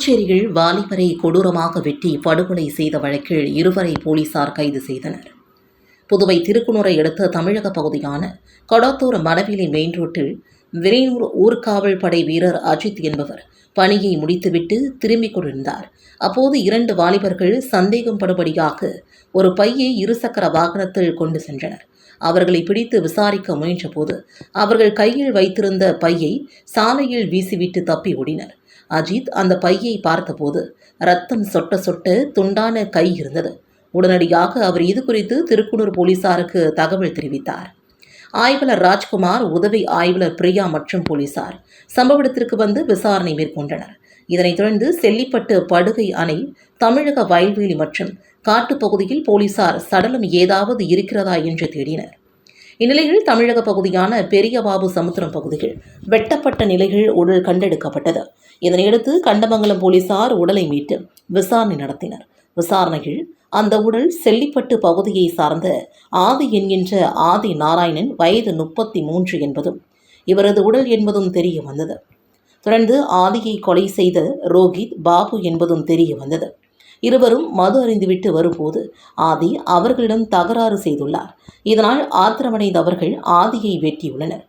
புதுச்சேரியில் வாலிபரை கொடூரமாக வெட்டி படுகொலை செய்த வழக்கில் இருவரை போலீசார் கைது செய்தனர். புதுவை திருக்குனூரை அடுத்த தமிழக பகுதியான கொடாத்தூர் மணவிலை மெயின் ரோட்டில் விரைனூர் ஊர்காவல் படை வீரர் அஜித் என்பவர் பணியை முடித்துவிட்டு திரும்பிக் கொண்டிருந்தார். அப்போது இரண்டு வாலிபர்கள் சந்தேகம் படுபடியாக ஒரு பையை இருசக்கர வாகனத்தில் கொண்டு சென்றனர். அவர்களை பிடித்து விசாரிக்க முயன்றபோது அவர்கள் கையில் வைத்திருந்த பையை சாலையில் வீசிவிட்டு தப்பி ஓடினர். அஜித் அந்த பையை பார்த்தபோது ரத்தம் சொட்ட சொட்ட துண்டான கை இருந்தது. உடனடியாக அவர் இது குறித்து திருக்குனூர் போலீசாருக்கு தகவல் தெரிவித்தார். ஆய்வாளர் ராஜ்குமார் உதவி ஆய்வாளர் பிரியா மற்றும் போலீசார் சம்பவ இடத்திற்கு வந்து விசாரணை மேற்கொண்டனர். இதனைத் தொடர்ந்து செல்லிப்பட்டு படுகை அணை தமிழக வயல்வெளி மற்றும் காட்டுப்பகுதியில் போலீசார் சடலம் ஏதாவது இருக்கிறதா என்று தேடினர். இந்நிலையில் தமிழக பகுதியான பெரியபாபு சமுத்திரம் பகுதியில் வெட்டப்பட்ட நிலையில் உடல் கண்டெடுக்கப்பட்டது. இதனையடுத்து கண்டமங்கலம் போலீசார் உடலை மீட்டு விசாரணை நடத்தினர். விசாரணையில் அந்த உடல் செல்லிப்பட்டு பகுதியை சார்ந்த ஆதி என்கின்ற ஆதி நாராயணன் வயது முப்பத்தி மூன்று என்பதும் இவரது உடல் என்பதும் தெரிய வந்தது. தொடர்ந்து ஆதியை கொலை செய்த ரோஹித் பாபு என்பதும் தெரிய வந்தது. இருவரும் மது அறிந்துவிட்டு வரும்போது ஆதி அவர்களிடம் தகராறு செய்துள்ளார். இதனால் ஆத்திரமடைந்தவர்கள் ஆதியை வெட்டியுள்ளனர்.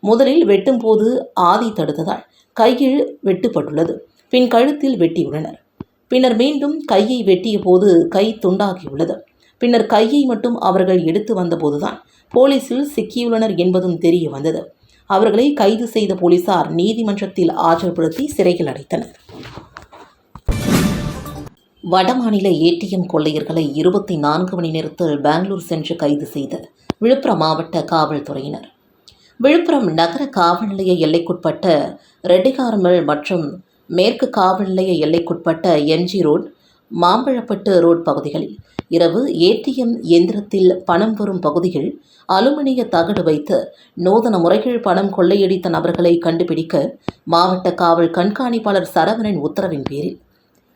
முதலில் வெட்டும்போது ஆதி தடுத்ததால் கையில் வெட்டுப்பட்டுள்ளது. பின் கழுத்தில் வெட்டியுள்ளனர். பின்னர் மீண்டும் கையை வெட்டிய போது கை துண்டாகியுள்ளது. பின்னர் கையை மட்டும் அவர்கள் எடுத்து வந்தபோதுதான் போலீசில் சிக்கியுள்ளனர் என்பதும் தெரிய வந்தது. அவர்களை கைது செய்த போலீசார் நீதிமன்றத்தில் ஆஜர்படுத்தி சிறையில் அடைத்தனர். வடமாநில ஏடிஎம் கொள்ளையர்களை இருபத்தி நான்கு மணி நேரத்தில் பெங்களூர் சென்று கைது செய்த விழுப்புரம் மாவட்ட காவல்துறையினர். விழுப்புரம் நகர காவல் நிலைய எல்லைக்குட்பட்ட ரெட்டிகார்மல் மற்றும் மேற்கு காவல் நிலைய எல்லைக்குட்பட்ட எம்ஜி ரோட் மாம்பழப்பட்டு ரோட் பகுதிகளில் இரவு ஏடிஎம் எந்திரத்தில் பணம் வரும் பகுதியில் அலுமினிய தகடு வைத்து நூதன முறைகள் பணம் கொள்ளையடித்த நபர்களை கண்டுபிடிக்க மாவட்ட காவல் கண்காணிப்பாளர் சரவணன் உத்தரவின் பேரில்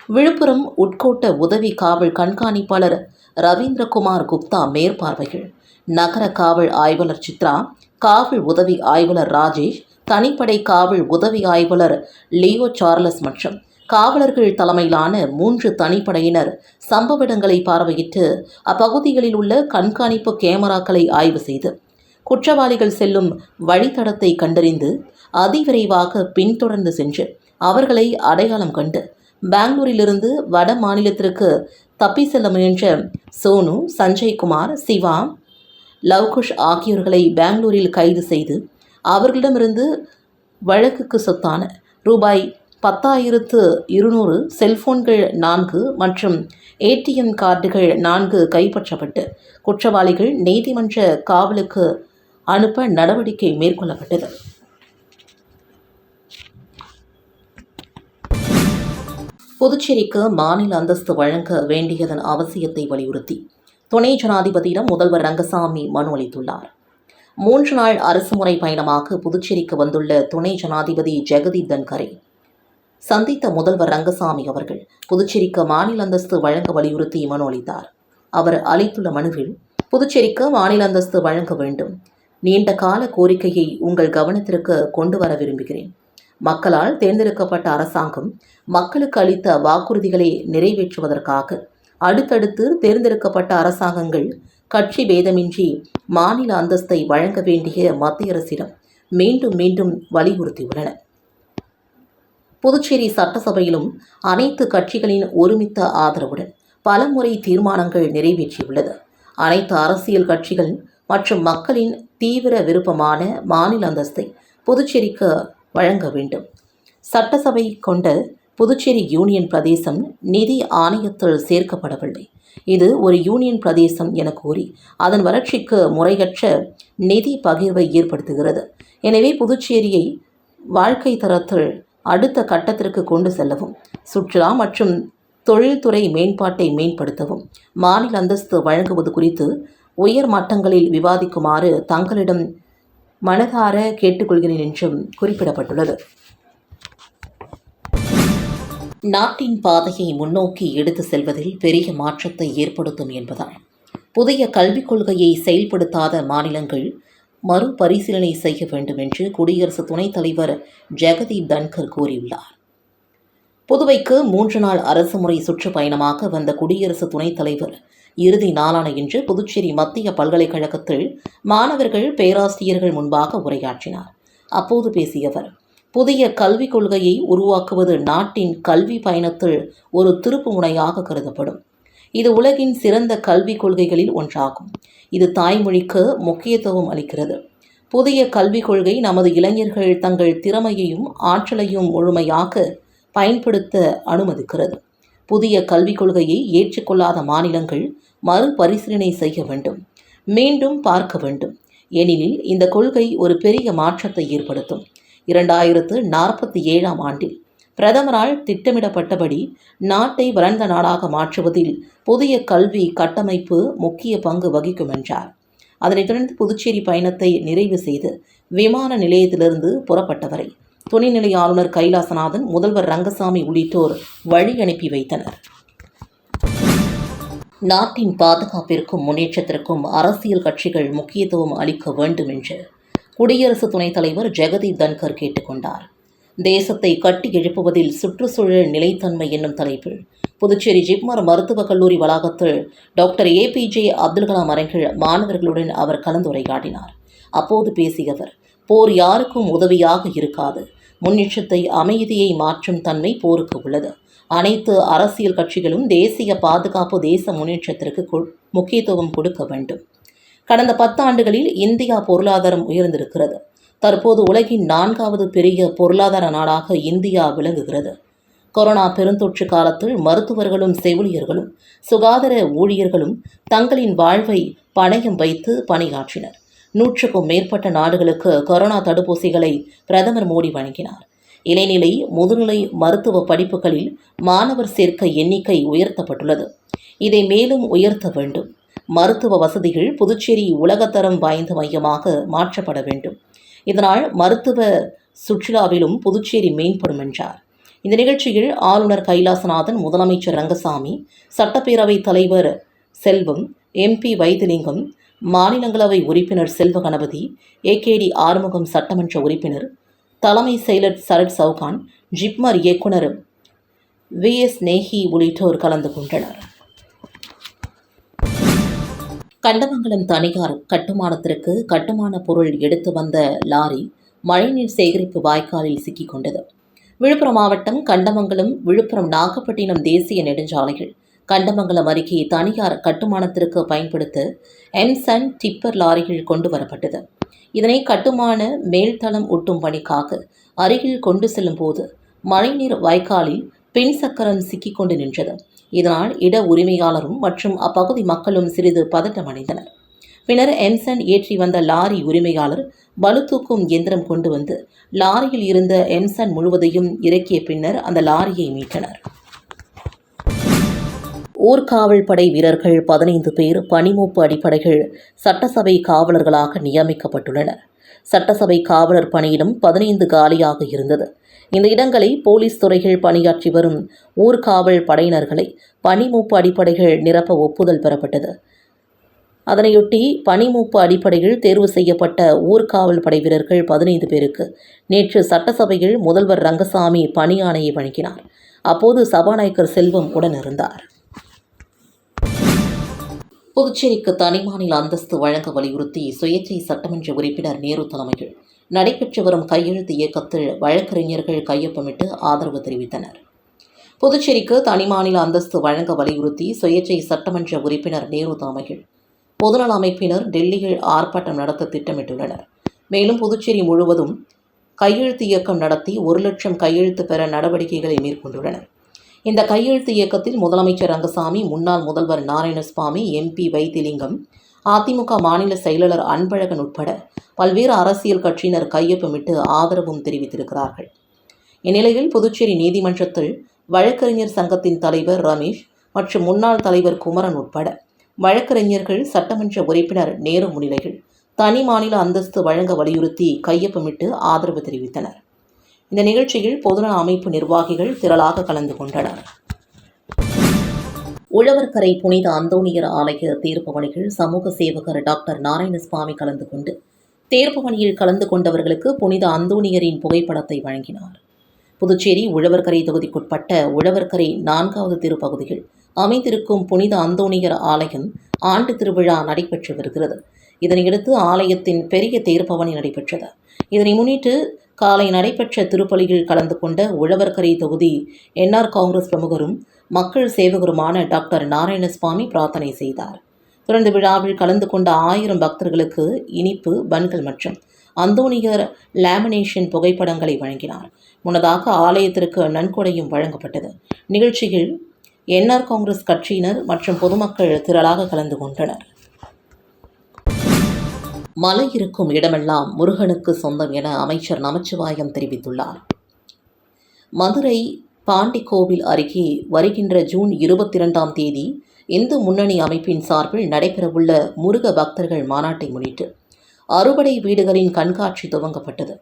விழுப்புரம் உட்கோட்ட உதவி காவல் கண்காணிப்பாளர் ரவீந்திரகுமார் குப்தா மேற்பார்வைகள். நகர காவல் ஆய்வாளர் சித்ரா காவல் உதவி ஆய்வாளர் ராஜேஷ் தனிப்படை காவல் உதவி ஆய்வாளர் லியோ சார்லஸ் மற்றும் காவலர்கள் தலைமையிலான மூன்று தனிப்படையினர் சம்பவ இடங்களை பார்வையிட்டு அப்பகுதிகளில் உள்ள கண்காணிப்பு கேமராக்களை ஆய்வு செய்து குற்றவாளிகள் செல்லும் வழித்தடத்தை கண்டறிந்து அதிவிரைவாக பின்தொடர்ந்து சென்று அவர்களை அடையாளம் கண்டு பெங்களூரிலிருந்து வட மாநிலத்திற்கு தப்பி செல்ல முயன்ற சோனு சஞ்சய்குமார் சிவா லவ்குஷ் ஆகியோர்களை பெங்களூரில் கைது செய்து அவர்களிடமிருந்து வழக்குக்கு சொத்தான ரூபாய் பத்தாயிரத்து இருநூறு செல்போன்கள் நான்கு மற்றும் ஏடிஎம் கார்டுகள் நான்கு கைப்பற்றப்பட்டு குற்றவாளிகள் நீதிமன்ற காவலுக்கு அனுப்ப நடவடிக்கை மேற்கொள்ளப்பட்டது. புதுச்சேரிக்கு மாநில அந்தஸ்து வழங்க வேண்டியதன் அவசியத்தை வலியுறுத்தி துணை ஜனாதிபதியிடம் முதல்வர் ரங்கசாமி மனு அளித்துள்ளார். மூன்று நாள் அரசுமுறை பயணமாக புதுச்சேரிக்கு வந்துள்ள துணை ஜனாதிபதி ஜெகதீப் தன்கரே சந்தித்த முதல்வர் ரங்கசாமி அவர்கள் புதுச்சேரிக்கு மாநில அந்தஸ்து வழங்க வலியுறுத்தி மனு அளித்தார். அவர் அளித்துள்ள மனுவில் புதுச்சேரிக்கு மாநில அந்தஸ்து வழங்க வேண்டும். நீண்ட கால கோரிக்கையை உங்கள் கவனத்திற்கு கொண்டு வர விரும்புகிறேன். மக்களால் தேர்ந்தெடுக்கப்பட்ட அரசாங்கம் மக்களுக்கு அளித்த வாக்குறுதிகளை நிறைவேற்றுவதற்காக அடுத்தடுத்து தேர்ந்தெடுக்கப்பட்ட அரசாங்கங்கள் கட்சி பேதமின்றி மாநில அந்தஸ்தை வழங்க வேண்டிய மத்திய அரசிடம் மீண்டும் மீண்டும் வலியுறுத்தியுள்ளன. புதுச்சேரி சட்டசபையிலும் அனைத்து கட்சிகளின் ஒருமித்த ஆதரவுடன் பலமுறை தீர்மானங்கள் நிறைவேற்றியுள்ளது. அனைத்து அரசியல் கட்சிகள் மற்றும் மக்களின் தீவிர விருப்பமான மாநில அந்தஸ்தை புதுச்சேரிக்கு வழங்க வேண்டும். சட்டசபை கொண்ட புதுச்சேரி யூனியன் பிரதேசம் நிதி ஆணையத்தில் சேர்க்கப்படவில்லை. இது ஒரு யூனியன் பிரதேசம் என கூறி அதன் வளர்ச்சிக்கு முறையற்ற நிதி பகிர்வை ஏற்படுத்துகிறது. எனவே புதுச்சேரியை வாழ்க்கை தரத்தில் அடுத்த கட்டத்திற்கு கொண்டு செல்லவும் சுற்றுலா மற்றும் தொழில்துறை மேம்பாட்டை மேம்படுத்தவும் மாநில அந்தஸ்து வழங்குவது குறித்து உயர் மட்டங்களில் விவாதிக்குமாறு தங்களிடம் மனதார கேட்டுக்கொள்கிறேன் என்றும் குறிப்பிடப்பட்டுள்ளது. நாட்டின் பாதையை முன்னோக்கி எடுத்து செல்வதில் பெரிய மாற்றத்தை ஏற்படுத்தும் என்பதால் புதிய கல்விக் கொள்கையை செயல்படுத்தாத மாநிலங்கள் மறுபரிசீலனை செய்ய வேண்டும் என்று குடியரசு துணைத் தலைவர் ஜெகதீப் தன்கர் கூறியுள்ளார். புதுவைக்கு மூன்று நாள் அரசுமுறை சுற்றுப்பயணமாக வந்த குடியரசு துணைத் தலைவர். இறுதி நாளான இன்று புதுச்சேரி மத்திய பல்கலைக்கழகத்தில் மாணவர்கள் பேராசிரியர்கள் முன்பாக உரையாற்றினார். அப்போது பேசிய அவர் புதிய கல்விக் கொள்கையை உருவாக்குவது நாட்டின் கல்வி பயணத்தில் ஒரு திருப்பு முனையாக கருதப்படும். இது உலகின் சிறந்த கல்விக் கொள்கைகளில் ஒன்றாகும். இது தாய்மொழிக்கு முக்கியத்துவம் அளிக்கிறது. புதிய கல்விக் கொள்கை நமது இளைஞர்கள் தங்கள் திறமையையும் ஆற்றலையும் முழுமையாக பயன்படுத்த அனுமதிக்கிறது. புதிய கல்விக் கொள்கையை ஏற்றுக்கொள்ளாத மாநிலங்கள் மறுபரிசீலனை செய்ய வேண்டும் மீண்டும் பார்க்க வேண்டும். ஏனெனில் இந்த கொள்கை ஒரு பெரிய மாற்றத்தை ஏற்படுத்தும். இரண்டாயிரத்து நாற்பத்தி ஏழாம் ஆண்டில் பிரதமரால் திட்டமிடப்பட்டபடி நாட்டை வளர்ந்த நாடாக மாற்றுவதில் புதிய கல்வி கட்டமைப்பு முக்கிய பங்கு வகிக்கும் என்றார். அதனைத் தொடர்ந்து புதுச்சேரி பயணத்தை நிறைவு செய்து விமான நிலையத்திலிருந்து புறப்பட்டவரை துணைநிலை ஆளுநர் கைலாசநாதன் முதல்வர் ரங்கசாமி உள்ளிட்டோர் வழி அனுப்பி வைத்தனர். நாட்டின் பாதுகாப்பிற்கும் முன்னேற்றத்திற்கும் அரசியல் கட்சிகள் முக்கியத்துவம் அளிக்க வேண்டும் என்று குடியரசு துணைத் தலைவர் ஜெகதீப் தன்கர் கேட்டுக்கொண்டார் தேசத்தை கட்டி எழுப்புவதில் சுற்றுச்சூழல் நிலைத்தன்மை என்னும் தலைப்பில் புதுச்சேரி ஜிப்மர் மருத்துவக் கல்லூரி வளாகத்தில் doctor A P Abdul Kalam அரங்கில் மாணவர்களுடன் அவர் கலந்துரையாடினார். அப்போது பேசிய அவர் போர் யாருக்கும் உதவியாக இருக்காது. முன்னேற்றத்தை அமைதியை மாற்றும் தன்மை போருக்கு உள்ளது. அனைத்து அரசியல் கட்சிகளும் தேசிய பாதுகாப்பு தேச முன்னேற்றத்திற்கு முக்கியத்துவம் கொடுக்க வேண்டும். கடந்த பத்தாண்டுகளில் இந்தியா பொருளாதாரம் உயர்ந்திருக்கிறது. தற்போது உலகின் நான்காவது பெரிய பொருளாதார நாடாக இந்தியா விளங்குகிறது. கொரோனா பெருந்தொற்று காலத்தில் மருத்துவர்களும் செவிலியர்களும் சுகாதார ஊழியர்களும் தங்களின் வாழ்வை பணயம் வைத்து பணியாற்றினர். நூற்றுக்கும் மேற்பட்ட நாடுகளுக்கு கொரோனா தடுப்பூசிகளை பிரதமர் மோடி வழங்கினார். இடைநிலை முதுநிலை மருத்துவ படிப்புகளில் மாணவர் சேர்க்கை எண்ணிக்கை உயர்த்தப்பட்டுள்ளது. இதை மேலும் உயர்த்த வேண்டும். மருத்துவ வசதிகள் புதுச்சேரி உலகத்தரம் வாய்ந்த மையமாக மாற்றப்பட வேண்டும். இதனால் மருத்துவ சுற்றுலாவிலும் புதுச்சேரி மேம்படும் என்றார். இந்த நிகழ்ச்சியில் ஆளுநர் கைலாசநாதன் முதலமைச்சர் ரங்கசாமி சட்டப்பேரவைத் தலைவர் செல்வம் எம்பி வைத்திலிங்கம் மாநிலங்களவை உறுப்பினர் செல்வ கணபதி ஏகேடி ஆறுமுகம் சட்டமன்ற உறுப்பினர் தலைமை செயலர் சரத் சவுகான் ஜிப்மர் இயக்குனர் வி எஸ் நேஹி உள்ளிட்டோர் கலந்து கொண்டனர். கண்டமங்கலம் தனியார் கட்டுமானத்திற்கு கட்டுமான பொருள் எடுத்து வந்த லாரி மழைநீர் சேகரிப்பு வாய்க்காலில் சிக்கிக்கொண்டது விழுப்புரம் மாவட்டம் கண்டமங்கலம் விழுப்புரம் நாகப்பட்டினம் தேசிய நெடுஞ்சாலையில் கண்டமங்கலம் அருகே தனியார் கட்டுமானத்திற்கு பயன்படுத்த எம்சன் டிப்பர் லாரிகள் கொண்டு வரப்பட்டது. இதனை கட்டுமான மேல்தளம் ஒட்டும் பணிக்காக அருகில் கொண்டு செல்லும் போது மழைநீர் வாய்க்காலில் பெண் சக்கரம் சிக்கிக்கொண்டு நின்றது. இதனால் இட உரிமையாளரும் மற்றும் அப்பகுதி மக்களும் சிறிது பதட்டமடைந்தனர். பின்னர் எம்சன் ஏற்றி வந்த லாரி உரிமையாளர் பலு தூக்கும் இயந்திரம் கொண்டு வந்து லாரியில் இருந்த எம்சன் முழுவதையும் இறக்கிய பின்னர் அந்த லாரியை மீட்டனர். ஊர்காவல் படை வீரர்கள் பதினைந்து பேர் பணிமூப்பு அடிப்படையில் சட்டசபை காவலர்களாக நியமிக்கப்பட்டுள்ளனர். சட்டசபை காவலர் பணியிடம் பதினைந்து காலியாக இருந்தது. இந்த இடங்களை போலீஸ் துறைகள் பணியாற்றி வரும் ஊர்காவல் படையினர்களை பணிமூப்பு அடிப்படையில் நிரப்ப ஒப்புதல் பெறப்பட்டது. அதனையொட்டி பணிமூப்பு அடிப்படையில் தேர்வு செய்யப்பட்ட ஊர்காவல் படை வீரர்கள் பதினைந்து பேருக்கு நேற்று சட்டசபையில் முதல்வர் ரங்கசாமி பணி ஆணையை வழங்கினார். அப்போது சபாநாயகர் செல்வம் உடனிருந்தார் புதுச்சேரிக்கு தனிமாநில அந்தஸ்து வழங்க வலியுறுத்தி சுயேட்சை சட்டமன்ற உறுப்பினர் நேரு தலைமையில் நடைபெற்று வரும் கையெழுத்து இயக்கத்தில் வழக்கறிஞர்கள் கையொப்பமிட்டு ஆதரவு தெரிவித்தனர். புதுச்சேரிக்கு தனிமாநில அந்தஸ்து வழங்க வலியுறுத்தி சுயேட்சை சட்டமன்ற உறுப்பினர் நேரு தலைமையில் பொதுநல அமைப்பினர் டெல்லியில் ஆர்ப்பாட்டம் நடத்த திட்டமிட்டுள்ளனர். மேலும் புதுச்சேரி முழுவதும் கையெழுத்து இயக்கம் நடத்தி ஒரு லட்சம் கையெழுத்து பெற நடவடிக்கைகளை மேற்கொண்டுள்ளனர். இந்த கையெழுத்து இயக்கத்தில் முதலமைச்சர் ரங்கசாமி முன்னாள் முதல்வர் நாராயணசுவாமி எம்பி வைத்திலிங்கம் அதிமுக மாநில செயலாளர் அன்பழகன் உட்பட பல்வேறு அரசியல் கட்சியினர் கையொப்பமிட்டு ஆதரவும் தெரிவித்திருக்கிறார்கள். இந்நிலையில் புதுச்சேரி நீதிமன்றத்தில் வழக்கறிஞர் சங்கத்தின் தலைவர் ரமேஷ் மற்றும் முன்னாள் தலைவர் குமரன் உட்பட வழக்கறிஞர்கள் சட்டமன்ற உறுப்பினர் நேரு முன்னிலையில் தனி மாநில அந்தஸ்து வழங்க வலியுறுத்தி கையொப்பமிட்டு ஆதரவு தெரிவித்தனர். இந்த நிகழ்ச்சியில் பொதுநல அமைப்பு நிர்வாகிகள் திரளாக கலந்து கொண்டனர். உழவர்கரை புனித அந்தோணியர் ஆலய தேர்வு பணியில் சமூக சேவகர் டாக்டர் நாராயணசுவாமி கலந்து கொண்டு தேர்வு பணியில் கலந்து கொண்டவர்களுக்கு புனித அந்தோணியரின் புகைப்படத்தை வழங்கினார். புதுச்சேரி உழவர்கரை தொகுதிக்குட்பட்ட உழவர்கரை நான்காவது திருப்பகுதியில் அமைந்திருக்கும் புனித அந்தோணியர் ஆலயம் ஆண்டு திருவிழா நடைபெற்று வருகிறது. இதனையடுத்து ஆலயத்தின் பெரிய தேர்பவனி நடைபெற்றது. இதனை முன்னிட்டு காலை நடைபெற்ற திருப்பலியில் கலந்து கொண்ட உழவர்கரை தொகுதி என்ஆர் காங்கிரஸ் பிரமுகரும் மக்கள் சேவகருமான டாக்டர் நாராயணசுவாமி பிரார்த்தனை செய்தார். தொடர்ந்து விழாவில் கலந்து கொண்ட ஆயிரம் பக்தர்களுக்கு இனிப்பு பன்கள் மற்றும் அந்தோனியர் லேமினேஷன் புகைப்படங்களை வழங்கினார். முன்னதாக ஆலயத்திற்கு நன்கொடையும் வழங்கப்பட்டது. நிகழ்ச்சியில் என்ஆர் காங்கிரஸ் கட்சியினர் மற்றும் பொதுமக்கள் திரளாக கலந்து கொண்டனர். மலை இருக்கும் இடமெல்லாம் முருகனுக்கு சொந்தம் என அமைச்சர் நமச்சிவாயம் தெரிவித்துள்ளார். மதுரை பாண்டிக்கோவில் அருகே வருகின்ற ஜூன் இருபத்தி இரண்டாம் தேதி இந்து முன்னணி அமைப்பின் சார்பில் நடைபெறவுள்ள முருக பக்தர்கள் மாநாட்டை முன்னிட்டு அறுபடை வீடுகளின் கண்காட்சி துவங்கப்பட்டது.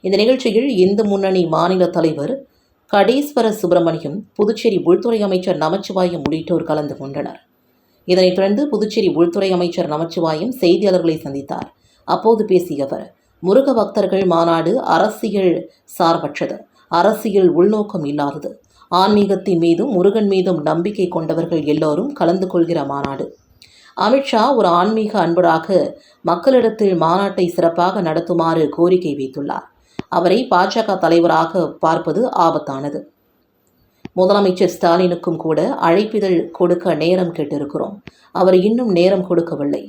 இந்த நிகழ்ச்சியில் இந்து முன்னணி மாநில தலைவர் கடீஸ்வர சுப்பிரமணியம் புதுச்சேரி உள்துறை அமைச்சர் நமச்சிவாயம் உள்ளிட்டோர் கலந்து கொண்டனர். இதனைத் தொடர்ந்து புதுச்சேரி உள்துறை அமைச்சர் நமச்சிவாயம் செய்தியாளர்களை சந்தித்தார். அப்போது பேசிய அவர் முருக பக்தர்கள் மாநாடு அரசியல் சார்பற்றது. அரசியல் உள்நோக்கம் இல்லாதது. ஆன்மீகத்தின் மீதும் முருகன் மீதும் நம்பிக்கை கொண்டவர்கள் எல்லோரும் கலந்து கொள்கிற மாநாடு. அமித்ஷா ஒரு ஆன்மீக அன்பராக மக்களிடத்தில் மாநாட்டை சிறப்பாக நடத்துமாறு கோரிக்கை வைத்துள்ளார். அவரை பாஜக தலைவராக பார்ப்பது ஆபத்தானது. முதலமைச்சர் ஸ்டாலினுக்கும் கூட அழைப்பிதழ் கொடுக்க நேரம் கேட்டிருக்கிறோம். அவர் இன்னும் நேரம் கொடுக்கவில்லை.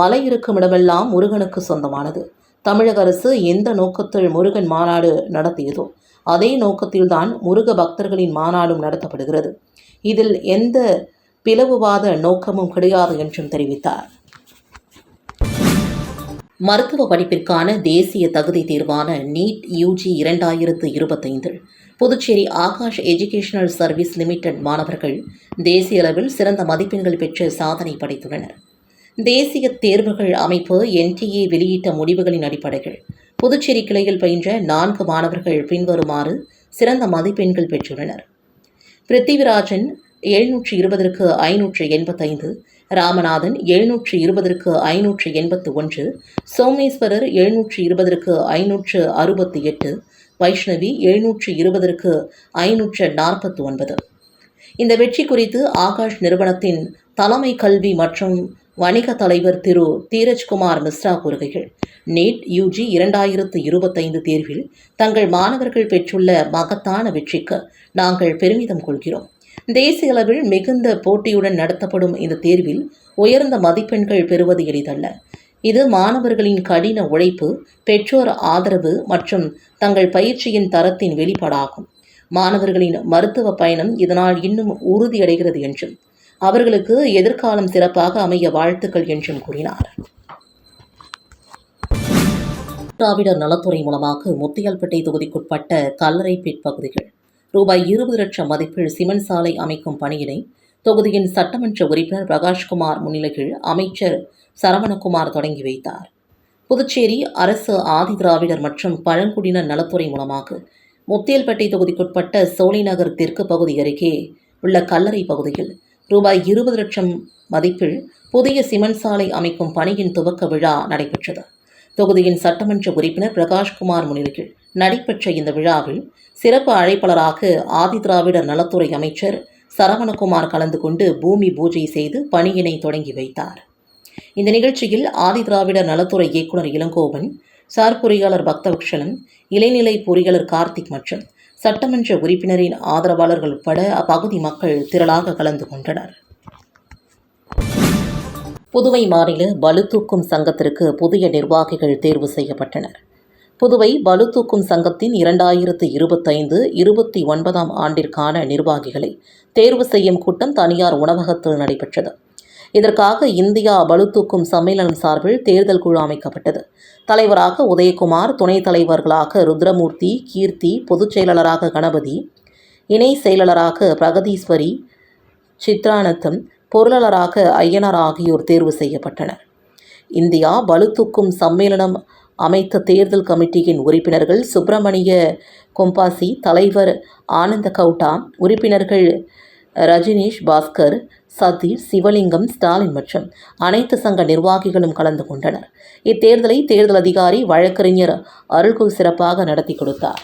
மலை இருக்கும் இடமெல்லாம் முருகனுக்கு சொந்தமானது. தமிழக அரசு எந்த நோக்கத்தில் முருகன் மாநாடு நடத்தியதோ அதே நோக்கத்தில்தான் முருக பக்தர்களின் மாநாடும் நடத்தப்படுகிறது. இதில் எந்த பிளவுவாத நோக்கமும் கிடையாது என்றும் தெரிவித்தார். மருத்துவ படிப்பிற்கான தேசிய தகுதி தேர்வான நீட் யூஜி இரண்டாயிரத்து இருபத்தைந்தில் Puducherry Aakash educational service limited மாணவர்கள் தேசிய அளவில் சிறந்த மதிப்பெண்கள் பெற்று சாதனை படைத்துள்ளனர். தேசிய தேர்வுகள் அமைப்பு என்டிஏ வெளியிட்ட முடிவுகளின் அடிப்படையில் புதுச்சேரி கிளையில் பயின்ற நான்கு மாணவர்கள் பின்வருமாறு சிறந்த மதிப்பெண்கள் பெற்றுள்ளனர். பிருத்திவிராஜன் எழுநூற்று இருபதற்கு ஐநூற்று எண்பத்தைந்து ராமநாதன் எழுநூற்று இருபதற்கு ஐநூற்று எண்பத்து ஒன்று சோமேஸ்வரர் எழுநூற்று இருபதற்கு ஐநூற்று அறுபத்தி எட்டு வைஷ்ணவி எழுநூற்று இருபதற்கு ஐநூற்று நாற்பத்தி ஒன்பது இந்த வெற்றி குறித்து ஆகாஷ் நிறுவனத்தின் தலைமை கல்வி மற்றும் வணிக தலைவர் திரு தீரஜ்குமார் மிஸ்ரா கூறுகையில் நீட் யூஜி இரண்டாயிரத்து இருபத்தைந்து தேர்வில் தங்கள் மாணவர்கள் பெற்றுள்ள மகத்தான வெற்றிக்கு நாங்கள் பெருமிதம் கொள்கிறோம். தேசிய அளவில் மிகுந்த போட்டியுடன் நடத்தப்படும் இந்த தேர்வில் உயர்ந்த மதிப்பெண்கள் பெறுவது எளிதல்ல. இது மாணவர்களின் கடின உழைப்பு பெற்றோர் ஆதரவு மற்றும் தங்கள் பயிற்சியின் தரத்தின் வெளிப்பாடாகும். மாணவர்களின் மருத்துவ பயணம் இதனால் இன்னும் உறுதியடைகிறது என்றும் அவர்களுக்கு எதிர்காலம் சிறப்பாக அமைய வாழ்த்துக்கள் என்றும் கூறினார். திராவிடர் நலத்துறை மூலமாக முத்தியால்பேட்டை தொகுதிக்குட்பட்ட கல்லறைப்பேட் பகுதிகள் ரூபாய் இருபது லட்சம் மதிப்பில் சிமெண்ட் சாலை அமைக்கும் பணியினை தொகுதியின் சட்டமன்ற உறுப்பினர் பிரகாஷ்குமார் முன்னிலையில் அமைச்சர் சரவணகுமார் தொடங்கி வைத்தார். புதுச்சேரி அரசு ஆதி திராவிடர் மற்றும் பழங்குடியினர் நலத்துறை மூலமாக முத்தியல்பேட்டை தொகுதிக்குட்பட்ட சோலைநகர் தெற்கு பகுதி அருகே உள்ள கல்லறை பகுதியில் ரூபாய் இருபது லட்சம் மதிப்பில் புதிய சிமெண்ட் சாலை அமைக்கும் பணியின் துவக்க விழா நடைபெற்றது. தொகுதியின் சட்டமன்ற உறுப்பினர் பிரகாஷ்குமார் முன்னிலையில் நடைபெற்ற இந்த விழாவில் சிறப்பு அழைப்பாளராக ஆதிதிராவிடர் நலத்துறை அமைச்சர் சரவணகுமார் கலந்து கொண்டு பூமி பூஜை செய்து பணியினை தொடங்கி வைத்தார். இந்த நிகழ்ச்சியில் ஆதிதிராவிடர் நலத்துறை இயக்குநர் இளங்கோவன் சார் பொறியாளர் பக்தவக்ஷலன் இளைநிலை பொறியாளர் கார்த்திக் மற்றும் சட்டமன்ற உறுப்பினரின் ஆதரவாளர்கள் உட்பட அப்பகுதி மக்கள் திரளாக கலந்து கொண்டனர். புதுவை மாநில பளுதூக்கும் சங்கத்திற்கு புதிய நிர்வாகிகள் தேர்வு செய்யப்பட்டனர். புதுவை பளுதூக்கும் சங்கத்தின் இரண்டாயிரத்து இருபத்தைந்து இருபத்தி ஒன்பதாம் ஆண்டிற்கான நிர்வாகிகளை தேர்வு செய்யும் கூட்டம் தனியார் உணவகத்தில் நடைபெற்றது. இதற்காக இந்தியா பளுதூக்கும் சம்மேளனம் சார்பில் தேர்தல் குழு அமைக்கப்பட்டது. தலைவராக உதயகுமார் துணைத் தலைவர்களாக ருத்ரமூர்த்தி கீர்த்தி பொதுச் செயலாளராக கணபதி இணை செயலாளராக பிரகதீஸ்வரி சித்ரானந்தம் பொருளாளராக ஐயனார் ஆகியோர் தேர்வு செய்யப்பட்டனர். இந்தியா பளுதூக்கும் சம்மேளனம் அமைத்த தேர்தல் கமிட்டியின் உறுப்பினர்கள் சுப்பிரமணிய கொம்பாசி தலைவர் ஆனந்த கவுட்டா உறுப்பினர்கள் ரஜினீஷ் பாஸ்கர் சதீஷ் சிவலிங்கம் ஸ்டாலின் மற்றும் அனைத்து சங்க நிர்வாகிகளும் கலந்து கொண்டனர். இத்தேர்தலை தேர்தல் அதிகாரி வழக்கறிஞர் அருள்கு சிறப்பாக நடத்தி கொடுத்தார்.